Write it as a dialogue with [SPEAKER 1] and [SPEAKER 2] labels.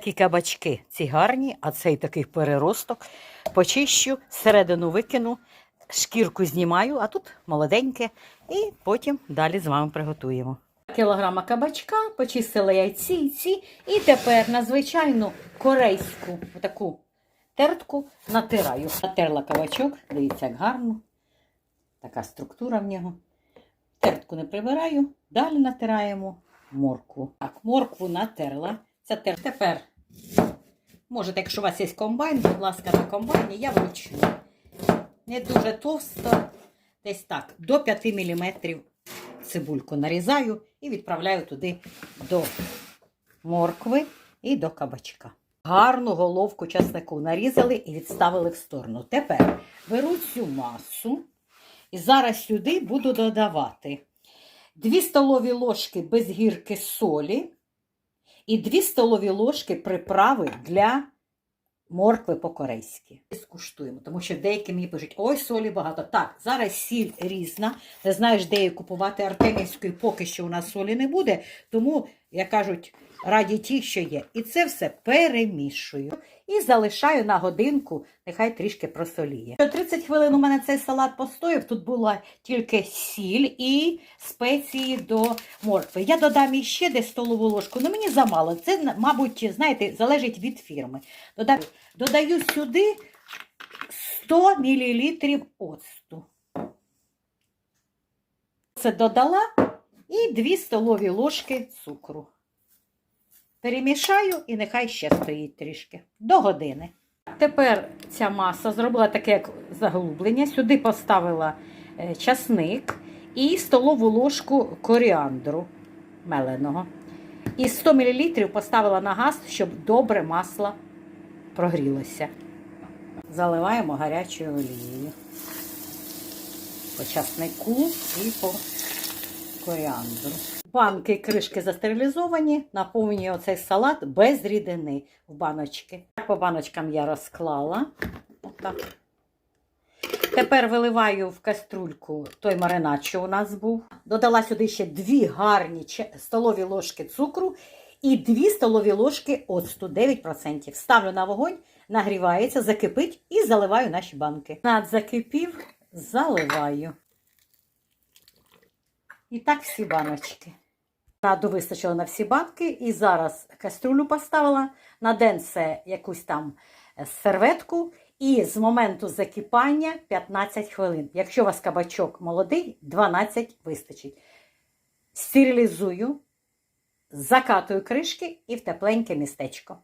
[SPEAKER 1] Такі кабачки ці гарні, а цей такий переросток. Почищу, всередину викину, шкірку знімаю, а тут молоденьке. І потім далі з вами приготуємо. Кілограма кабачка, почистила яйці і ці. І тепер на звичайну корейську таку тертку натираю. Натерла кабачок, дивіться, як гарно. Така структура в нього. Тертку не прибираю, далі натираємо моркву. Так, моркву натерла. Тепер, можете, якщо у вас є комбайн, будь ласка, на комбайні, я вручну. Не дуже товсто, десь так, до 5 мм цибульку нарізаю і відправляю туди до моркви і до кабачка. Гарну головку часнику нарізали і відставили в сторону. Тепер беру цю масу і зараз сюди буду додавати 2 столові ложки без гірки солі і 2 столові ложки приправи для моркви по-корейськи. Скуштуємо, тому що деякі мені пишуть, ой, солі багато. Так, зараз сіль різна. Не знаєш, де її купувати артемівської, поки що у нас солі не буде. Тому, як кажуть, раді ті, що є. І це все перемішую. І залишаю на годинку, нехай трішки просоліє. 30 хвилин у мене цей салат постояв. Тут була тільки сіль і спеції до моркви. Я додам іще десь столову ложку, але мені замало. Це, мабуть, знаєте, залежить від фірми. Додаю, додаю сюди 100 мл оцту. Це додала і 2 столові ложки цукру. Перемішаю і нехай ще стоїть трішки. До години. Тепер ця маса зробила таке як заглублення. Сюди поставила е, часник і столову ложку коріандру меленого. І 100 мл поставила на газ, щоб добре масло прогрілося. Заливаємо гарячою олією. По часнику і по коріандру. Банки кришки застерилізовані, наповнюю оцей салат без рідини в баночки. По баночкам я розклала. Отак. Тепер виливаю в каструльку той маринад, що у нас був. Додала сюди ще 2 гарні столові ложки цукру і 2 столові ложки оцту 9%. Ставлю на вогонь, нагрівається, закипить і заливаю наші банки. Над закипів, заливаю. І так всі баночки. Раду вистачило на всі банки. І зараз каструлю поставила, наденце якусь там е, серветку. І з моменту закипання 15 хвилин. Якщо у вас кабачок молодий, 12 вистачить. Стерилізую, закатую кришки і в тепленьке містечко.